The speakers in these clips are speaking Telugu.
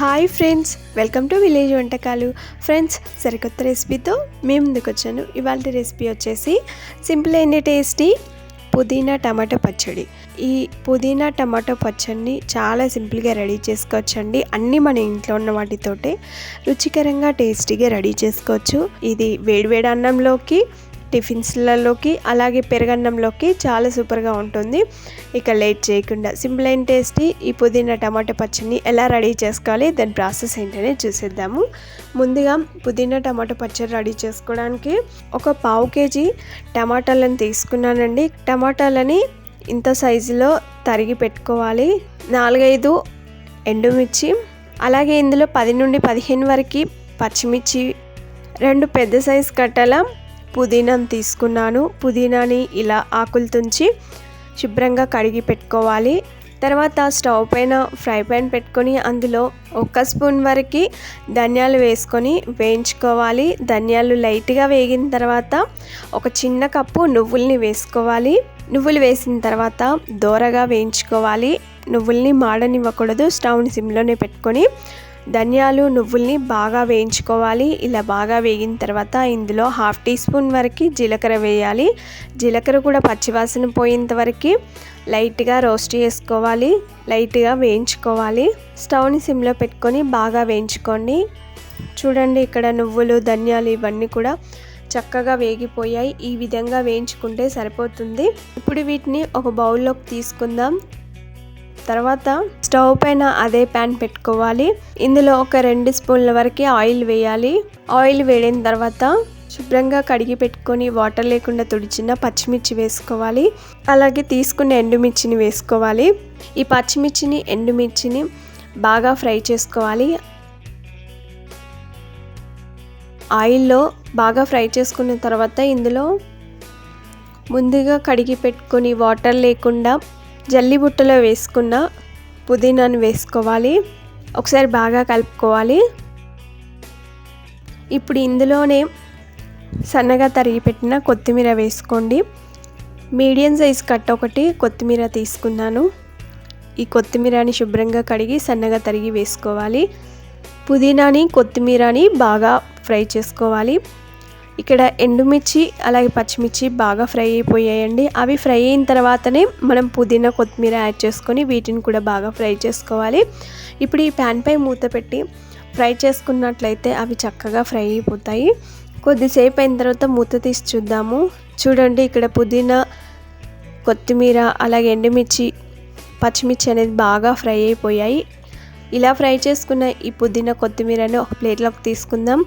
Hi friends welcome to village వంటకాలు. ఫ్రెండ్స్ సరికొత్త రెసిపీతో మేము ముందుకు వచ్చాను ఇవాళ రెసిపీ వచ్చేసి సింపుల్ అయిన టేస్టీ పుదీనా టమాటో పచ్చడి. ఈ పుదీనా టమాటో పచ్చడిని చాలా సింపుల్గా రెడీ చేసుకోవచ్చండి. అన్నీ మన ఇంట్లో ఉన్న వాటితోటే రుచికరంగా టేస్టీగా రెడీ చేసుకోవచ్చు. ఇది వేడివేడి అన్నంలోకి టిఫిన్స్లలోకి అలాగే పెరగన్నంలోకి చాలా సూపర్గా ఉంటుంది. ఇక లేట్ చేయకుండా సింపుల్ అండ్ టేస్టీ ఈ పుదీనా టమాటా పచ్చడిని ఎలా రెడీ చేసుకోవాలి దాని ప్రాసెస్ ఏంటనే చూసేద్దాము. ముందుగా పుదీనా టమాటా పచ్చడి రెడీ చేసుకోవడానికి ఒక పావు కేజీ టమాటాలను తీసుకున్నానండి. టమాటాలని ఇంత సైజులో తరిగి పెట్టుకోవాలి. నాలుగైదు ఎండుమిర్చి అలాగే ఇందులో పది నుండి పదిహేను వరకు పచ్చిమిర్చి రెండు పెద్ద సైజు కట్టల పుదీనాను తీసుకున్నాను. పుదీనాని ఇలా ఆకులు తుంచి శుభ్రంగా కడిగి పెట్టుకోవాలి. తర్వాత స్టవ్ పైన ఫ్రై పాన్ పెట్టుకొని అందులో ఒక స్పూన్ వరకు ధనియాలు వేసుకొని వేయించుకోవాలి. ధనియాలు లైట్గా వేగిన తర్వాత ఒక చిన్న కప్పు నువ్వుల్ని వేసుకోవాలి. నువ్వులు వేసిన తర్వాత దోరగా వేయించుకోవాలి. నువ్వుల్ని మాడనివ్వకూడదు. స్టవ్ని సిమ్లోనే పెట్టుకొని ధనియాలు నువ్వుల్ని బాగా వేయించుకోవాలి. ఇలా బాగా వేగిన తర్వాత ఇందులో హాఫ్ టీ స్పూన్ వరకు జీలకర్ర వేయాలి. జీలకర్ర కూడా పచ్చివాసన పోయేంత వరకు లైట్గా రోస్ట్ చేసుకోవాలి. లైట్గా వేయించుకోవాలి. స్టవ్ని సిమ్లో పెట్టుకొని బాగా వేయించుకోండి. చూడండి ఇక్కడ నువ్వులు ధనియాలు ఇవన్నీ కూడా చక్కగా వేగిపోయాయి. ఈ విధంగా వేయించుకుంటే సరిపోతుంది. ఇప్పుడు వీటిని ఒక బౌల్లోకి తీసుకుందాం. తర్వాత స్టవ్ పైన అదే ప్యాన్ పెట్టుకోవాలి. ఇందులో ఒక రెండు స్పూన్ల వరకు ఆయిల్ వేయాలి. ఆయిల్ వేడిన తర్వాత శుభ్రంగా కడిగి పెట్టుకొని వాటర్ లేకుండా తుడిచిన పచ్చిమిర్చి వేసుకోవాలి. అలాగే తీసుకున్న ఎండుమిర్చిని వేసుకోవాలి. ఈ పచ్చిమిర్చిని ఎండుమిర్చిని బాగా ఫ్రై చేసుకోవాలి. ఆయిల్లో బాగా ఫ్రై చేసుకున్న తర్వాత ఇందులో ముందుగా కడిగి పెట్టుకొని వాటర్ లేకుండా జల్లి బుట్టలో వేసుకున్న పుదీనాను వేసుకోవాలి. ఒకసారి బాగా కలుపుకోవాలి. ఇప్పుడు ఇందులోనే సన్నగా తరిగి పెట్టిన కొత్తిమీర వేసుకోండి. మీడియం సైజ్ కట్ ఒకటి కొత్తిమీర తీసుకున్నాను. ఈ కొత్తిమీరని శుభ్రంగా కడిగి సన్నగా తరిగి వేసుకోవాలి. పుదీనాని కొత్తిమీరని బాగా ఫ్రై చేసుకోవాలి. ఇక్కడ ఎండుమిర్చి అలాగే పచ్చిమిర్చి బాగా ఫ్రై అయిపోయాయండి. అవి ఫ్రై అయిన తర్వాతనే మనం పుదీనా కొత్తిమీర యాడ్ చేసుకొని వీటిని కూడా బాగా ఫ్రై చేసుకోవాలి. ఇప్పుడు ఈ ప్యాన్పై మూత పెట్టి ఫ్రై చేసుకున్నట్లయితే అవి చక్కగా ఫ్రై అయిపోతాయి. కొద్దిసేపు అయిన తర్వాత మూత తీసి చూద్దాము. చూడండి ఇక్కడ పుదీనా కొత్తిమీర అలాగే ఎండుమిర్చి పచ్చిమిర్చి అనేది బాగా ఫ్రై అయిపోయాయి. ఇలా ఫ్రై చేసుకున్న ఈ పుదీనా కొత్తిమీరని ఒక ప్లేట్లోకి తీసుకుందాం.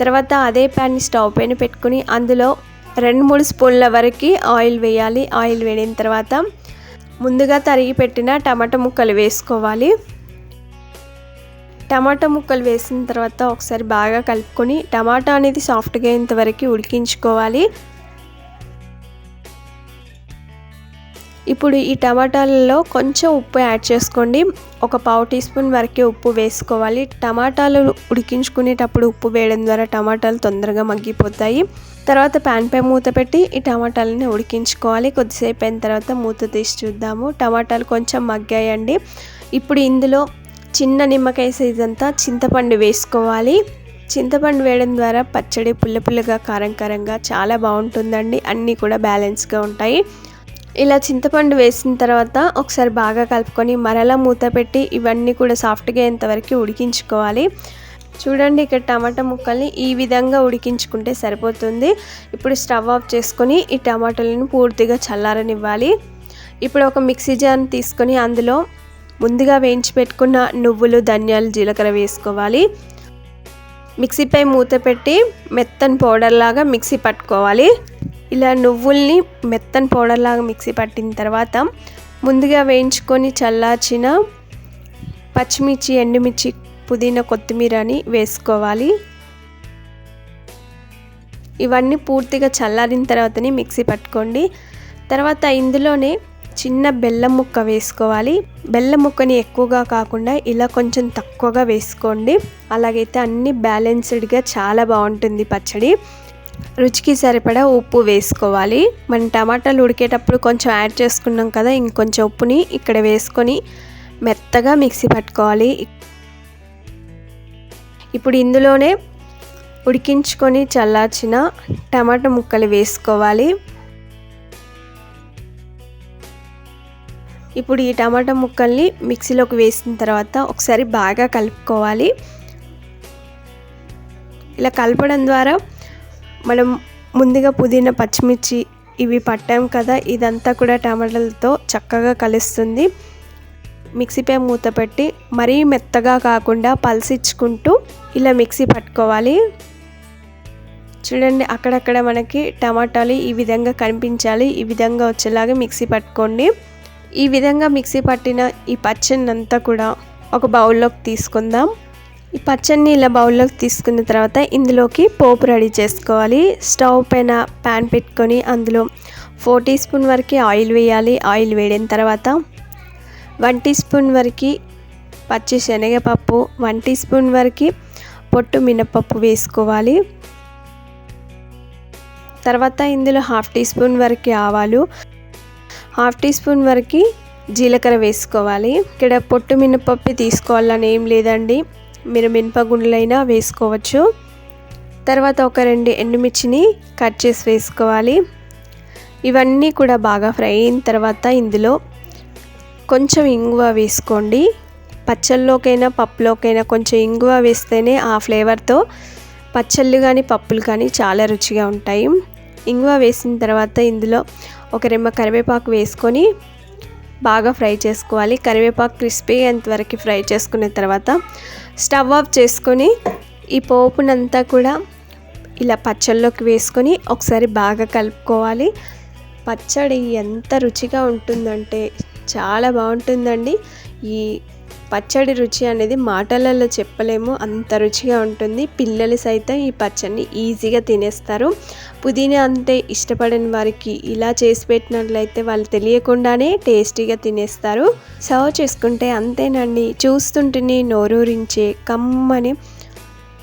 తర్వాత అదే ప్యాన్ని స్టవ్ పైన పెట్టుకుని అందులో రెండు మూడు స్పూన్ల వరకు ఆయిల్ వేయాలి. ఆయిల్ వేడిన తర్వాత ముందుగా తరిగి పెట్టిన టమాటా ముక్కలు వేసుకోవాలి. టమాటా ముక్కలు వేసిన తర్వాత ఒకసారి బాగా కలుపుకొని టమాటా అనేది సాఫ్ట్గా అయ్యేంతవరకు ఉడికించుకోవాలి. ఇప్పుడు ఈ టమాటాలలో కొంచెం ఉప్పు యాడ్ చేసుకోండి. ఒక పావు టీ స్పూన్ వరకే ఉప్పు వేసుకోవాలి. టమాటాలు ఉడికించుకునేటప్పుడు ఉప్పు వేయడం ద్వారా టమాటాలు తొందరగా మగ్గిపోతాయి. తర్వాత ప్యాన్ పై మూత పెట్టి ఈ టమాటాలని ఉడికించుకోవాలి. కొద్దిసేపు అయిన తర్వాత మూత తీసి చూద్దాము. టమాటాలు కొంచెం మగ్గాయండి. ఇప్పుడు ఇందులో చిన్న నిమ్మకాయ సైజ్ అంతా చింతపండు వేసుకోవాలి. చింతపండు వేయడం ద్వారా పచ్చడి పుల్ల పుల్లగా కారం కారంగా చాలా బాగుంటుందండి. అన్నీ కూడా బ్యాలెన్స్గా ఉంటాయి. ఇలా చింతపండు వేసిన తర్వాత ఒకసారి బాగా కలుపుకొని మరలా మూత పెట్టి ఇవన్నీ కూడా సాఫ్ట్గా అయ్యేంతవరకు ఉడికించుకోవాలి. చూడండి ఇక్కడ టమాటా ముక్కల్ని ఈ విధంగా ఉడికించుకుంటే సరిపోతుంది. ఇప్పుడు స్టవ్ ఆఫ్ చేసుకొని ఈ టమాటాలను పూర్తిగా చల్లారనివ్వాలి. ఇప్పుడు ఒక మిక్సీ జార్ని తీసుకొని అందులో ముందుగా వేయించి పెట్టుకున్న నువ్వులు ధనియాలు జీలకర్ర వేసుకోవాలి. మిక్సీపై మూత పెట్టి మెత్తని పౌడర్ లాగా మిక్సీ పట్టుకోవాలి. ఇలా నువ్వుల్ని మెత్తని పౌడర్లాగా మిక్సీ పట్టిన తర్వాత ముందుగా వేయించుకొని చల్లార్చిన పచ్చిమిర్చి ఎండుమిర్చి పుదీనా కొత్తిమీరని వేసుకోవాలి. ఇవన్నీ పూర్తిగా చల్లారిన తర్వాతనే మిక్సీ పట్టుకోండి. తర్వాత ఇందులోనే చిన్న బెల్లం ముక్క వేసుకోవాలి. బెల్లం ముక్కని ఎక్కువగా కాకుండా ఇలా కొంచెం తక్కువగా వేసుకోండి. అలాగైతే అన్ని బ్యాలెన్స్డ్గా చాలా బాగుంటుంది పచ్చడి. రుచికి సరిపడా ఉప్పు వేసుకోవాలి. మనం టమాటాలు ఉడికేటప్పుడు కొంచెం యాడ్ చేసుకున్నాం కదా ఇంకొంచెం ఉప్పుని ఇక్కడ వేసుకొని మెత్తగా మిక్సీ పట్టుకోవాలి. ఇప్పుడు ఇందులోనే ఉడికించుకొని చల్లార్చిన టమాటా ముక్కలు వేసుకోవాలి. ఇప్పుడు ఈ టమాటా ముక్కల్ని మిక్సీలోకి వేసిన తర్వాత ఒకసారి బాగా కలుపుకోవాలి. ఇలా కలపడం ద్వారా మనం ముందుగా పుదీనా పచ్చిమిర్చి ఇవి పట్టాం కదా ఇదంతా కూడా టమాటాలతో చక్కగా కలుస్తుంది. మిక్సీపై మూత పెట్టి మరీ మెత్తగా కాకుండా పల్సిచ్చుకుంటూ ఇలా మిక్సీ పట్టుకోవాలి. చూడండి అక్కడక్కడ మనకి టమాటాలు ఈ విధంగా కనిపించాలి. ఈ విధంగా వచ్చేలాగా మిక్సీ పట్టుకోండి. ఈ విధంగా మిక్సీ పట్టిన ఈ పచ్చనంతా అంతా కూడా ఒక బౌల్లోకి తీసుకుందాం. ఈ పచ్చడిని ఇలా బౌల్లోకి తీసుకున్న తర్వాత ఇందులోకి పోపు రెడీ చేసుకోవాలి. స్టవ్ పైన ప్యాన్ పెట్టుకొని అందులో ఫోర్ టీ స్పూన్ వరకు ఆయిల్ వేయాలి. ఆయిల్ వేడిన తర్వాత వన్ టీ స్పూన్ వరకు పచ్చి శనగపప్పు వన్ టీ స్పూన్ వరకు పొట్టు మినపప్పు వేసుకోవాలి. తర్వాత ఇందులో హాఫ్ టీ స్పూన్ వరకు ఆవాలు హాఫ్ టీ స్పూన్ వరకు జీలకర్ర వేసుకోవాలి. ఇక్కడ పొట్టు మినపప్పు తీసుకోవాలని ఏం లేదండి. మీరు మినపగుండ్లైనా వేసుకోవచ్చు. తర్వాత ఒక రెండు ఎండుమిర్చిని కట్ చేసి వేసుకోవాలి. ఇవన్నీ కూడా బాగా ఫ్రై అయిన తర్వాత ఇందులో కొంచెం ఇంగువ వేసుకోండి. పచ్చళ్ళలోకైనా పప్పులోకైనా కొంచెం ఇంగువ వేస్తేనే ఆ ఫ్లేవర్తో పచ్చళ్ళు కానీ పప్పులు కానీ చాలా రుచిగా ఉంటాయి. ఇంగువ వేసిన తర్వాత ఇందులో ఒక రెమ్మ కరివేపాకు వేసుకొని బాగా ఫ్రై చేసుకోవాలి. కరివేపాకు క్రిస్పీ అంతవరకు ఫ్రై చేసుకున్న తర్వాత స్టవ్ ఆఫ్ చేసుకొని ఈ పోపునంతా కూడా ఇలా పచ్చళ్ళలోకి వేసుకొని ఒకసారి బాగా కలుపుకోవాలి. పచ్చడి ఎంత రుచిగా ఉంటుందంటే చాలా బాగుంటుందండి. ఈ పచ్చడి రుచి అనేది మాటలలో చెప్పలేము అంత రుచిగా ఉంటుంది. పిల్లలు సైతం ఈ పచ్చడిని ఈజీగా తినేస్తారు. పుదీనా అంతే ఇష్టపడని వారికి ఇలా చేసి పెట్టినట్లయితే వాళ్ళు తెలియకుండానే టేస్టీగా తినేస్తారు. సర్వ్ చేసుకుంటే అంతేనండి. చూస్తుంటేనే నోరూరించే కమ్మని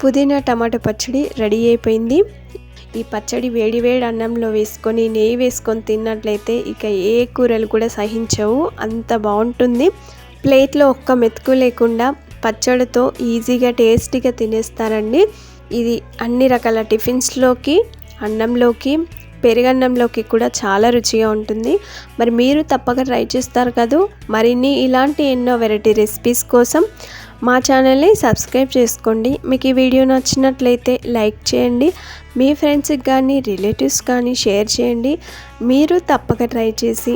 పుదీనా టమాటా పచ్చడి రెడీ అయిపోయింది. ఈ పచ్చడి వేడి వేడి అన్నంలో వేసుకొని నెయ్యి వేసుకొని తిన్నట్లయితే ఇక ఏ కూరలు కూడా సహించవు. అంత బాగుంటుంది. ప్లేట్లో ఒక్క మెతుకు లేకుండా పచ్చడితో ఈజీగా టేస్టీగా తినేస్తారండి. ఇది అన్ని రకాల టిఫిన్స్లోకి అన్నంలోకి పెరుగన్నంలోకి కూడా చాలా రుచిగా ఉంటుంది. మరి మీరు తప్పక ట్రై చేస్తారు కదూ? మరిన్ని ఇలాంటి ఎన్నో వెరైటీ రెసిపీస్ కోసం మా ఛానల్ని సబ్స్క్రైబ్ చేసుకోండి. మీకు ఈ వీడియో నచ్చినట్లయితే లైక్ చేయండి. మీ ఫ్రెండ్స్కి కానీ రిలేటివ్స్ కానీ షేర్ చేయండి. మీరు తప్పక ట్రై చేసి